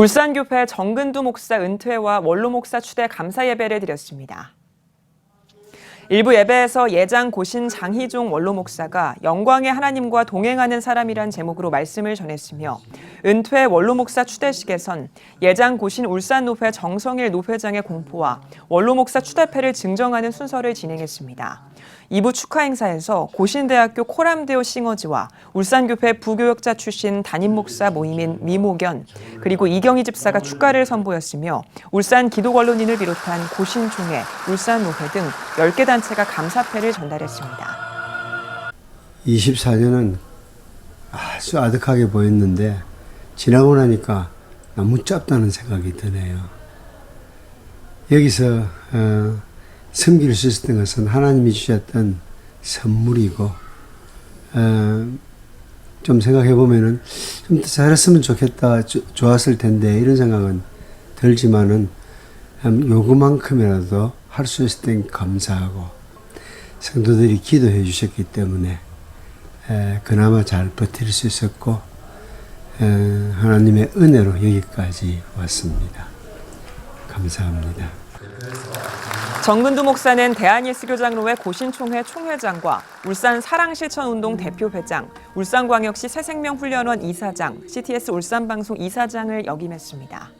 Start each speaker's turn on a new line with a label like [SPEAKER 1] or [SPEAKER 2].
[SPEAKER 1] 울산교회 정근두 목사 은퇴와 원로 목사 추대 감사 예배를 드렸습니다. 일부 예배에서 예장 고신 장희종 원로 목사가 영광의 하나님과 동행하는 사람이란 제목으로 말씀을 전했으며 은퇴 원로 목사 추대식에선 예장 고신 울산 노회 정성일 노회장의 공포와 원로 목사 추대패를 증정하는 순서를 진행했습니다. 2부 축하 행사에서 고신대학교 코람데오 싱어지와 울산교회 부교역자 출신 담임 목사 모임인 미모견 그리고 이경희 집사가 축가를 선보였으며 울산 기독언론인을 비롯한 고신총회, 울산노회 등 10개 단체가 감사패를 전달했습니다.
[SPEAKER 2] 24년은 아주 아득하게 보였는데 지나고 나니까 너무 짧다는 생각이 드네요. 여기서 어, 섬길 수 있었던 것은 하나님이 주셨던 선물이고 어, 좀 생각해 보면은 좀더 잘했으면 좋겠다, 조- 좋았을 텐데 이런 생각은 들지만은 음, 요구만큼이라도 할수땐 감사하고 성도들이 기도해 주셨기 때문에 에, 그나마 잘 버틸 수 있었고 에, 하나님의 은혜로 여기까지 왔습니다. 감사합니다.
[SPEAKER 1] 정근두 목사는 대한예수교장로회 고신총회 총회장과 울산 사랑실천운동 대표 회장, 울산광역시 새생명훈련원 이사장, CTS 울산방송 이사장을 역임했습니다.